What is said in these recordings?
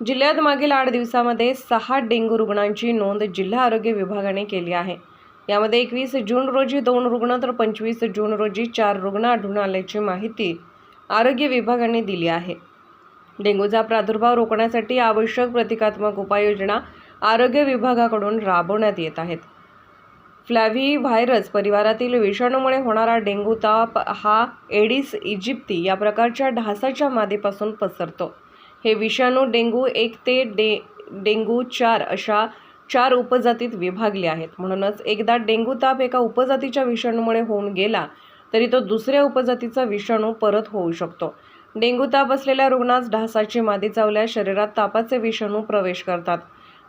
जिल्ह्यात मागील आठ दिवसामध्ये सहा डेंग्यू रुग्णांची नोंद जिल्हा आरोग्य विभागाने केली आहे. यामध्ये एकवीस जून रोजी दोन रुग्ण तर पंचवीस जून रोजी चार रुग्ण आढळून आल्याची माहिती आरोग्य विभागाने दिली आहे. डेंग्यूचा प्रादुर्भाव रोखण्यासाठी आवश्यक प्रतिकात्मक उपाययोजना आरोग्य विभागाकडून राबवण्यात येत आहेत. फ्लॅव्ही व्हायरस परिवारातील विषाणूमुळे होणारा डेंग्यू ताप हा एडिस इजिप्ती या प्रकारच्या ढासाच्या मादीपासून पसरतो. हे विषाणू डेंगू एक ते डे डेंगू चार अशा चार उपजातीत विभागले आहेत. म्हणूनच एकदा डेंगू ताप एका उपजातीच्या विषाणूमुळे होऊन गेला तरी तो दुसऱ्या उपजातीचा विषाणू परत होऊ शकतो. डेंगू ताप असलेल्या रुग्णास ढासाची मादी चावल्यास शरीरात तापाचे विषाणू प्रवेश करतात.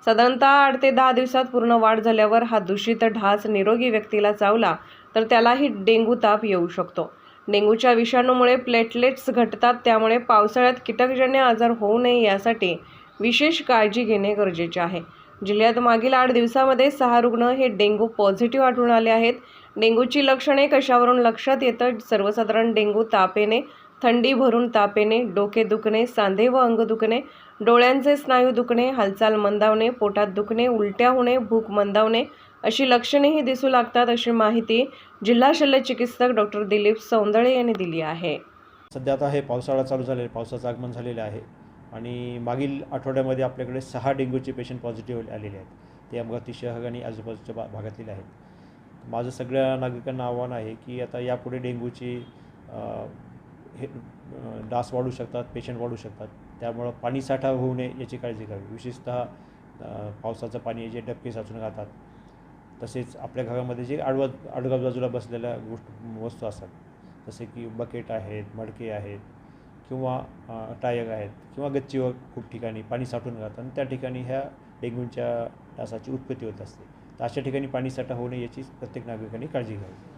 साधारणतः आठ ते दहा दिवसात पूर्ण वाढ झाल्यावर हा दूषित ढास निरोगी व्यक्तीला चावला तर त्यालाही डेंगू ताप येऊ शकतो. डेंग्यूच्या विषाणूमुळे प्लेटलेट्स घटतात त्यामुळे पावसाळ्यात कीटकजन्य आजार होऊ नये यासाठी विशेष काळजी घेणे गरजेचे आहे. जिल्ह्यात मागील आठ दिवसामध्ये सहा रुग्ण हे डेंग्यू पॉझिटिव्ह आढळून आले आहेत. डेंग्यूची लक्षणे कशावरून लक्षात येतं? सर्वसाधारण डेंग्यू ताप येणे थंडी भरून ताप येणे डोके दुखणे सांधे व अंग दुखणे डोळ्यांचे स्नायू दुखणे हालचाल मंदावणे पोटात दुखणे उलट्या होणे भूक मंदावणे अशी लक्षणेही दिसू लागतात अशी माहिती जिल्हा शल्य चिकित्सक डॉक्टर दिलीप सौंदळे यांनी दिली आहे. सध्या आता हे पावसाळा चालू झालेला आहे पावसाचं आगमन झालेलं आहे आणि मागील आठवड्यामध्ये आपल्याकडे सहा डेंग्यूचे पेशंट पॉझिटिव्ह आलेले आहेत. ते अमरावती शहर आणि आजूबाजूच्या भा भागातील आहेत. माझं सगळ्या नागरिकांना आव्हान आहे की आता यापुढे डेंग्यूची हे डास वाढू शकतात पेशंट वाढू शकतात. त्यामुळं पाणी साठा होऊ नये याची काळजी घ्यावी. विशेषतः पावसाचं पाणी जे डबके साचून राहतात तसेच आपल्या घरामध्ये जे आडवा आडव्या बाजूला बसलेल्या गोष्ट वस्तू असतात. जसे की बकेट आहेत मडके आहेत किंवा टायर आहेत किंवा गच्चीवर खूप ठिकाणी पाणी साठून राहतं आणि त्या ठिकाणी ह्या डेंग्यूच्या डासाची उत्पत्ती होत असते. तर अशा ठिकाणी पाणी साठा होऊ नये याची प्रत्येक नागरिकांनी काळजी घ्यावी.